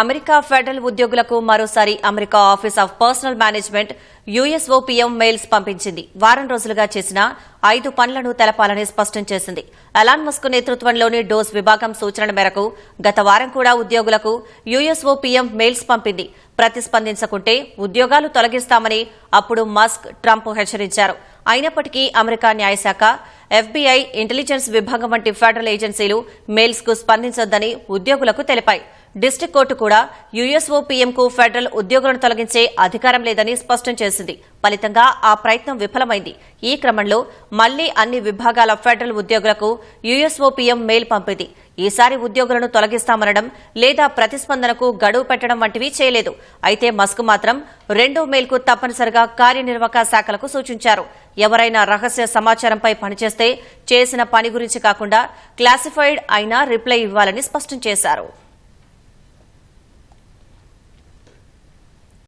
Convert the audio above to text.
America federal ఉద్యోగులకు మరోసారి America office of personnel management USOPM mails పంపించింది. వారం రోజులుగా చేసిన ఐదు పనులను తెలపాలని స్పష్టం చేసింది. అలాన్ మస్క్ నేతృత్వంలోని డోస్ విభాగం సూచనల మేరకు గత వారం కూడా ఉద్యోగులకు యుఎస్ఓపీఎం మెయిల్స్ పంపింది. ప్రతిస్పందించకుంటే ఉద్యోగాలు తొలగిస్తామని అప్పుడు మస్క్ ట్రంప్ హెచ్చరించారు. అయినప్పటికీ అమెరికా న్యాయశాఖ ఎఫ్బీఐ ఇంటెలిజెన్స్ విభాగం వంటి ఫెడరల్ ఏజెన్సీలు మెయిల్స్కు స్పందించొద్దని ఉద్యోగులకు తెలిపాయి. డిస్టిక్ కోర్టు కూడా యుఎస్ఓపీఎంకు ఫెడరల్ ఉద్యోగులను తొలగించే అధికారం లేదని స్పష్టం చేసింది. ఫలితంగా ఆ ప్రయత్నం విఫలమైంది. ఈ క్రమంలో మళ్ళీ అన్ని విభాగాల ఫెడరల్ ఉద్యోగులకు యుఎస్ఓపీఎం మెయిల్ పంపింది. ఈసారి ఉద్యోగులను తొలగిస్తామనడం లేదా ప్రతిస్పందనకు గడువు పెట్టడం వంటివి చేయలేదు. అయితే మస్క్ మాత్రం రెండో మెయిల్కు తప్పనిసరిగా కార్యనిర్వాహక శాఖలకు సూచించారు. ఎవరైనా రహస్య సమాచారంపై పనిచేస్తే చేసిన పని గురించి కాకుండా క్లాసిఫైడ్ అయినా రిప్లై ఇవ్వాలని స్పష్టం చేశారు.